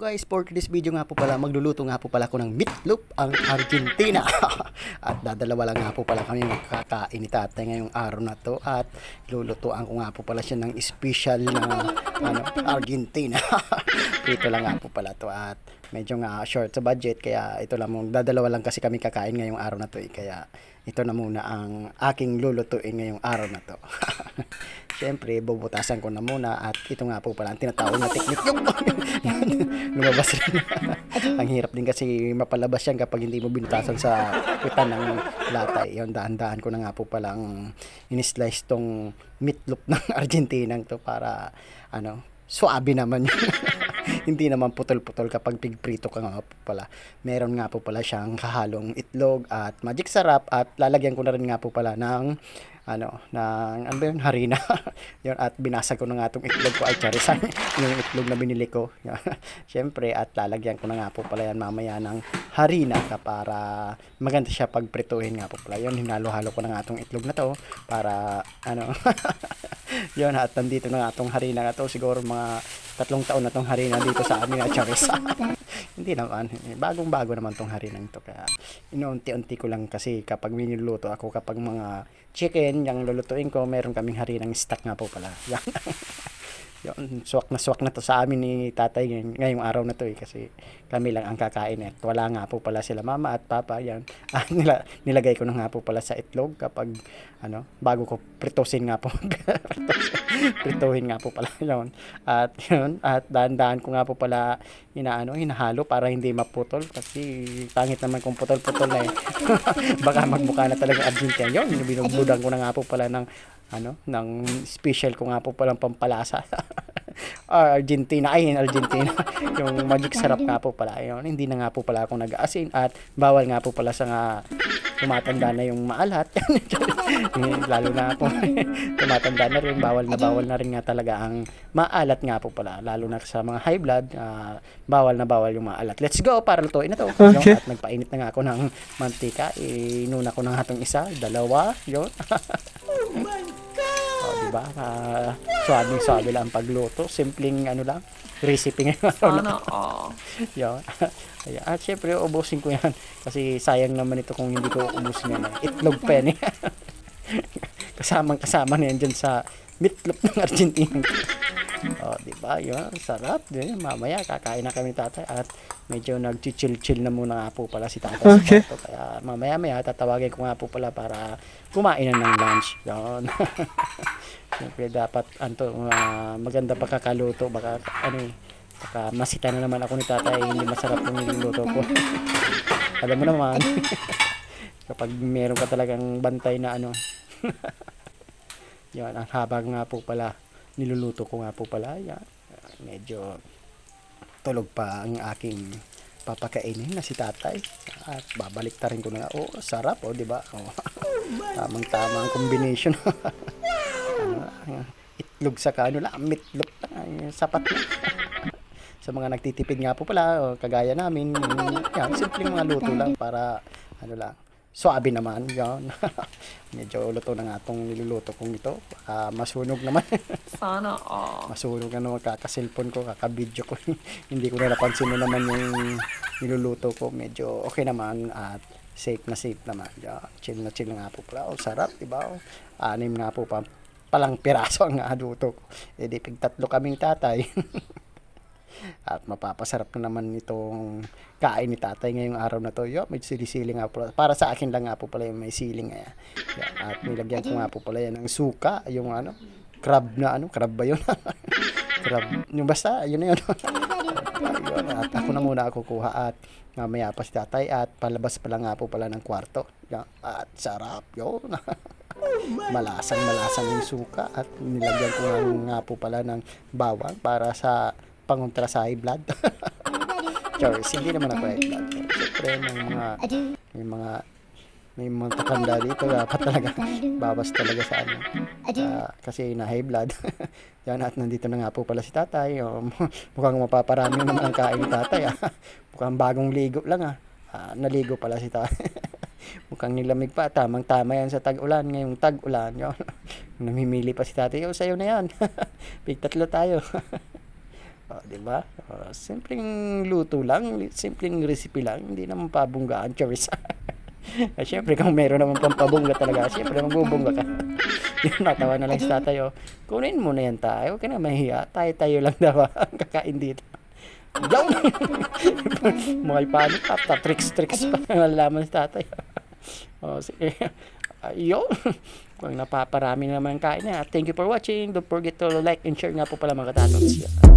guys, for this video nga po pala, magluluto nga po pala ako ng meatloaf ang Argentina. at dadalawa lang nga po pala kami magkakain ni tatay ngayong araw na to. At lulutuan ko nga po pala siya ng special na ano, Argentina. Ito lang nga po pala to at medyo nga short sa budget kaya ito lang mong dadalawa lang kasi kami kakain ngayong araw na to eh. Kaya ito na muna ang aking lulutuin ngayong araw na to. Siyempre, bubutasan ko na muna at ito nga po pala ang tinatawag na technique. Yung lumabas rin. ang hirap din kasi mapalabas yan kapag hindi mo binutasan sa kutan ng latay. Yung dahan-dahan ko na nga po palang in-slice tong meatloaf ng Argentinang to para ano, suabe naman yun. hindi naman putol-putol kapag pigprito ka nga po pala. Meron nga po pala siyang kahalong itlog at magic sarap at lalagyan ko na rin nga po pala ng ano, ng ano ba yun, harina. yun, at binasag ko na nga itong itlog ko ay charisan, yung itlog na binili ko. Siyempre, at lalagyan ko na nga po pala yan mamaya ng harina ka para maganda siya pag prituhin nga po pala. Yun, hinalo-halo ko na nga itong itlog na to para ano, yun, at nandito na nga itong harina na to. Siguro mga tatlong taon na itong harina dito sa amin at charis. Hindi naman, bagong-bago naman itong harina ito. Kaya inuunti-unti ko lang kasi kapag minuluto ako kapag mga chicken, yung lulutuin ko, meron kaming harinang stock nga po pala. Yan. Yun, swak na swak na to sa amin ni tatay ngayon, ngayong araw na to eh, kasi kami lang ang kakain at wala nga po pala sila mama at papa yan. Ah, nila, nilagay ko na nga po pala sa itlog kapag ano bago ko pritosin nga po. Prituhin nga po pala yun. At yun at dahan-dahan ko nga po pala inaano hinahalo para hindi maputol kasi pangit naman kung putol-putol na eh. Baka magmukha na talaga Argentina yun binubludan ko na nga po pala ng ano, ng special ko nga po palang pampalasa. Argentina, ay Argentina. yung magic sarap nga po pala. Yun, hindi na nga po pala ako nag-aasin at bawal nga po pala sa nga tumatanda na yung maalat. Lalo na po tumatanda na rin, bawal na bawal na rin nga talaga ang maalat nga po pala. Lalo na sa mga high blood, ah, bawal na bawal yung maalat. Let's go para lutuin na to. Okay. Yun, at nagpainit na nga ako ng mantika. Inuna ko na nga itong isa, dalawa, yun. Oh, di ba? Uh, suabe-suabe lang ang pagluto. Simpleng ano lang, recipe ngayon. Sana all. Yun. Ayan. At syempre, ubusin ko yan. Kasi sayang naman ito kung hindi ko ubusin yan. Itlog pa yan eh. Kasamang-kasama na yan dyan sa meatloaf ng Argentina. Ba? Yun, sarap. Yun, mamaya kakain na kami tatay at medyo nag-chill-chill na muna nga po pala si tatay Okay. sa. Kaya mamaya-maya tatawagin ko nga po pala para kumain na ng lunch. Yun. Siyempre dapat anto ah, maganda pagkakaluto baka ano eh baka masita na naman ako ni tatay hindi masarap yung niluluto ko. Alam mo naman kapag meron ka talagang bantay na ano yan, ang haba nga po pala niluluto ko nga po pala yan. Medyo tulog pa ang aking papakainin na si tatay. At babalik ta rin ko na. Oh sarap oh di ba? Oh, tamang tamang combination. Ano, itlog sa ano lang meatloaf lang sapat na sa mga nagtitipid nga po pala oh, kagaya namin yung, yan simpleng mga luto lang para ano lang suabe naman yan medyo luto na nga itong niluluto kong ito baka masunog naman Sana all. masunog na naman kakaselfon ko, kakabidyo ko. Hindi ko na napansin na naman yung niluluto ko. Medyo okay naman at safe na safe naman. Yeah, chill na chill nga po pala. Oh, sarap, di ba? Oh, anim nga po pa, palang piraso ang naluto ko. E di pig tatlo kaming tatay. At mapapasarap na naman itong kain ni tatay ngayong araw na to. Yo, may sili-sili nga po. Para sa akin lang nga po pala yung may siling. Eh. At nilagyan ko nga po pala yan ng suka. Yung ano, crab na ano, crab ba yun? crab. Yung basta, yun na yun. Ayun, at ako na muna ako kuha at mamaya pa si tatay at palabas pa lang nga po pala ng kwarto. At sarap yun. malasang malasang yung suka at nilagyan ko nga po pala ng bawang para sa pangontra sa high blood. Charis, hindi naman ako high blood. Siyempre, may mga, may mga, may mga tatanda dito, dapat talaga, bawas talaga sa ano. Ah, kasi na high blood. Yan, at nandito na nga po pala si tatay. Oh, mukhang mapaparami naman ang kain ni tatay. Ah. Mukhang bagong ligo lang ah. Ah, naligo pala si tatay. Mukhang nilamig pa. Tamang tama yan sa tag-ulan. Ngayong tag-ulan. Yun. Namimili pa si tatay. Oh, sa'yo na yan. Big tatlo tayo. Oh, di ba? Oh, simpleng luto lang, simpleng recipe lang, hindi naman pabunggaan, Charis. Ah, Siyempre, kung meron naman pampabungga talaga, siyempre, magbubungga ka. Yun, natawa na lang si tatay. Kunin mo na yan tayo, huwag ka na mahiya. Tayo-tayo lang daw, ang kakain dito. Yaw! Mga paano pa, ta tricks-tricks pa, nalalaman si tatay. oh, sige. Ayun. Kung napaparami naman kain na. Thank you for watching. Don't forget to like and share nga po pala mga katots.